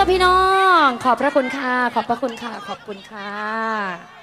ตัวพี่น้อง ขอบพระคุณค่ะ ขอบพระคุณค่ะ ขอบคุณค่ะ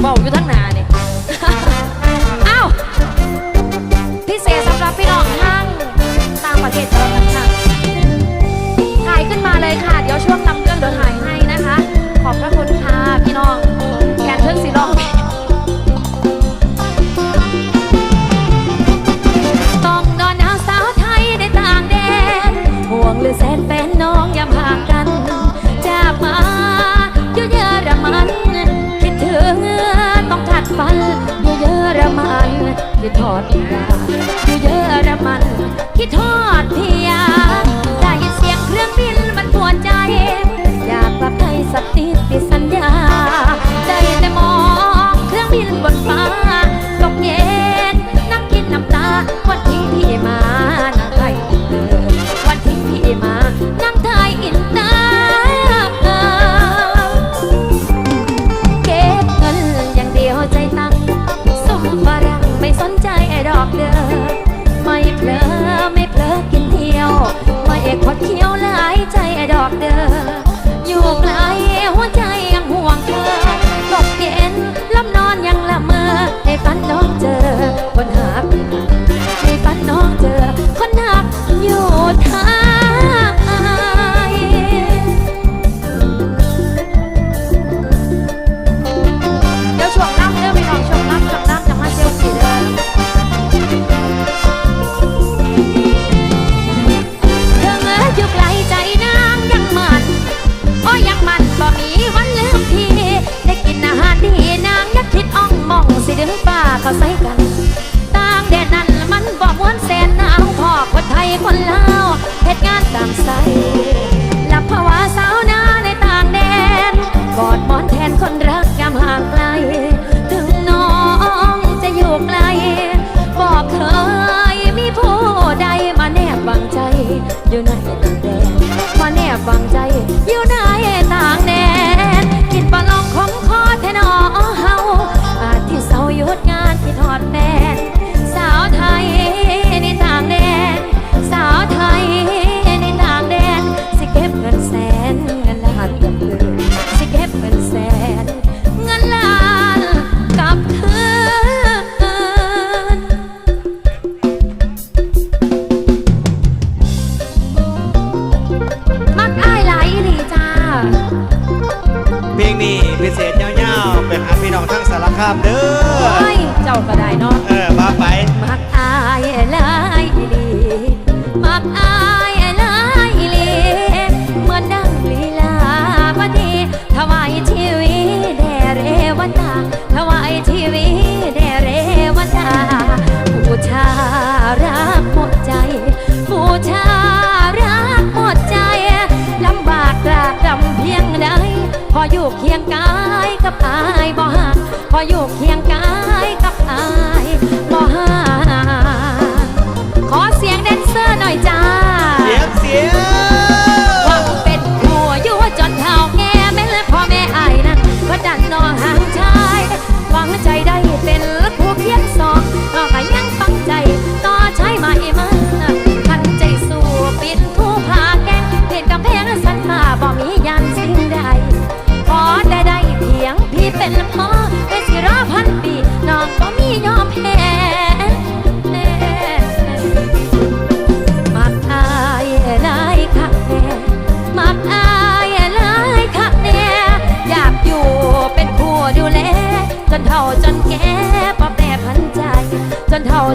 เบาอยู่ทั้งหนา คิดทอด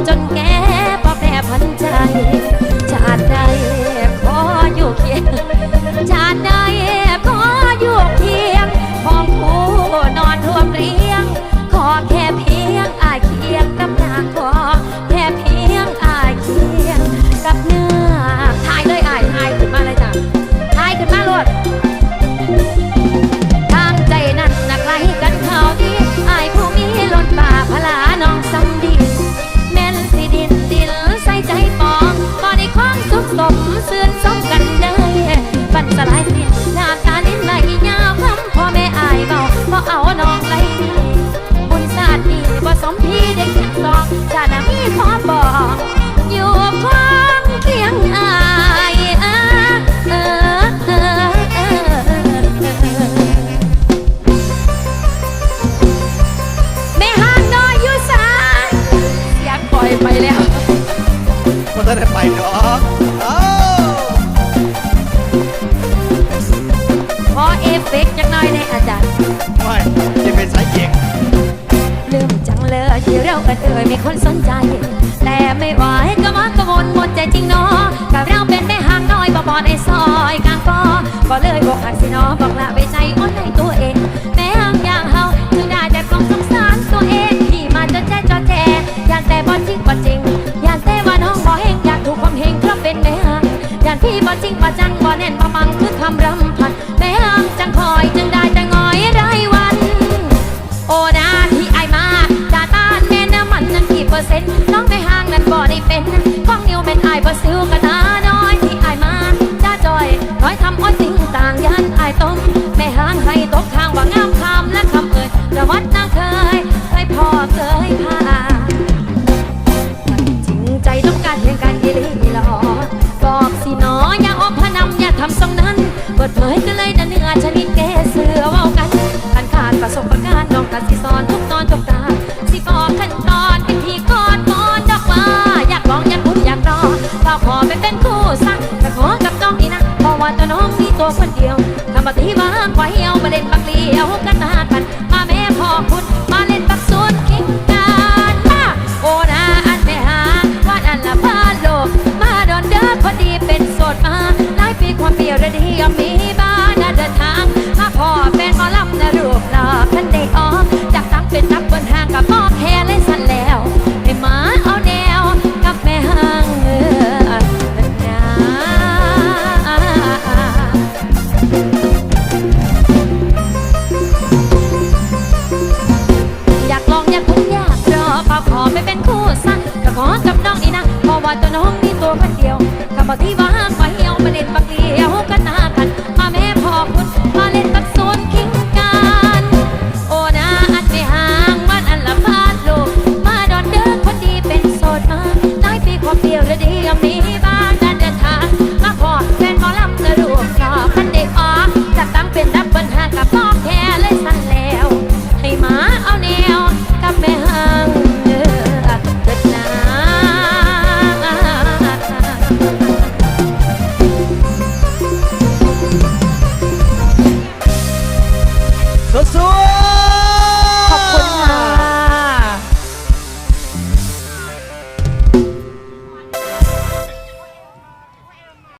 จนแก่ปอแปรพันใจ ยมีคนสนใจ แต่ไม่ไหวก็มักกรวนหมดใจจริงเนาะกับเราเป็นแม่หางน้อยบ่บอดไอซอยกลางกอก็เลยบอกหักสิน้อบอกละไกะสิสอน